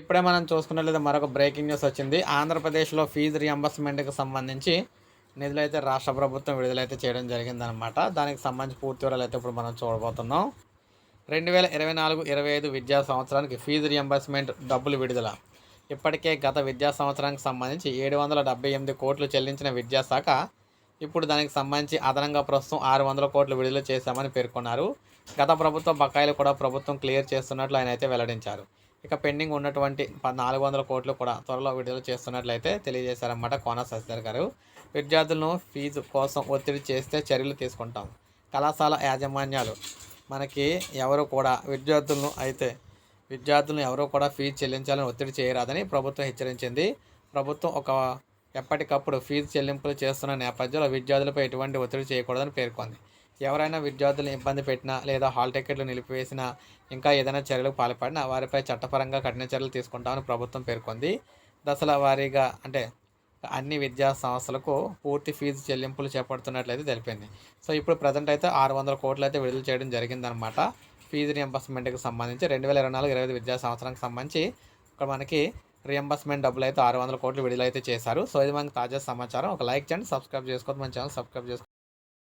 ఇప్పుడే మనం చూసుకున్నట్లయితే మరొక బ్రేకింగ్ న్యూస్ వచ్చింది. ఆంధ్రప్రదేశ్లో ఫీజు రియంబర్స్మెంట్కి సంబంధించి నిధులు అయితే రాష్ట్ర ప్రభుత్వం విడుదలైతే చేయడం జరిగిందనమాట దానికి సంబంధించి పూర్తి వివరాలు అయితే ఇప్పుడు మనం చూడబోతున్నాం. రెండు వేల ఇరవై నాలుగు ఇరవై ఐదు విద్యా సంవత్సరానికి ఫీజు రియంబర్స్మెంట్ డబ్బులు విడుదల. ఇప్పటికే గత విద్యా సంవత్సరానికి సంబంధించి ఏడు వందల డెబ్బై ఎనిమిది కోట్లు చెల్లించిన విద్యాశాఖ ఇప్పుడు దానికి సంబంధించి అదనంగా ప్రస్తుతం ఆరు వందల కోట్లు విడుదల చేశామని పేర్కొన్నారు. గత ప్రభుత్వ బకాయిలు కూడా ప్రభుత్వం క్లియర్ చేస్తున్నట్లు ఆయన అయితే వెల్లడించారు. ఇక పెండింగ్ ఉన్నటువంటి ప- నాలుగు వందల కోట్లు కూడా త్వరలో విడుదల చేస్తున్నట్లయితే తెలియజేశారన్నమాట కోన శశిధర్ గారు. విద్యార్థులను ఫీజు కోసం ఒత్తిడి చేస్తే చర్యలు తీసుకుంటాం. కళాశాల యాజమాన్యాలు మనకి ఎవరు కూడా విద్యార్థులను అయితే విద్యార్థులను ఎవరూ కూడా ఫీజు చెల్లించాలని ఒత్తిడి చేయరాదని ప్రభుత్వం హెచ్చరించింది. ప్రభుత్వం ఒక ఎప్పటికప్పుడు ఫీజు చెల్లింపులు చేస్తున్న నేపథ్యంలో విద్యార్థులపై ఎటువంటి ఒత్తిడి చేయకూడదని పేర్కొంది. ఎవరైనా విద్యార్థులు ఇబ్బంది పెట్టినా లేదా హాల్ టికెట్లు నిలిపివేసినా ఇంకా ఏదైనా చర్యలకు పాల్పడినా వారిపై చట్టపరంగా కఠిన చర్యలు తీసుకుంటామని ప్రభుత్వం పేర్కొంది. దశల వారీగా అంటే అన్ని విద్యా సంస్థలకు పూర్తి ఫీజు చెల్లింపులు చేపడుతున్నట్లయితే తెలిపింది. సో ఇప్పుడు ప్రజెంట్ అయితే ఆరు వందల కోట్లు అయితే విడుదల చేయడం జరిగిందనమాట ఫీజు రియంబర్స్మెంట్కి సంబంధించి రెండు వేల ఇరవై నాలుగు ఇరవై ఐదు విద్యా సంవత్సరానికి సంబంధించి ఇక్కడ మనకి రియంబర్స్మెంట్ డబ్బులు అయితే ఆరు వందల కోట్లు విడుదలైతే చేశారు. సో ఇది మనకి తాజా సమాచారం. ఒక లైక్ చేయండి సబ్స్క్రైబ్ చేసుకోవద్దు. మన ఛానల్ సబ్స్క్రైబ్ చేసుకోండి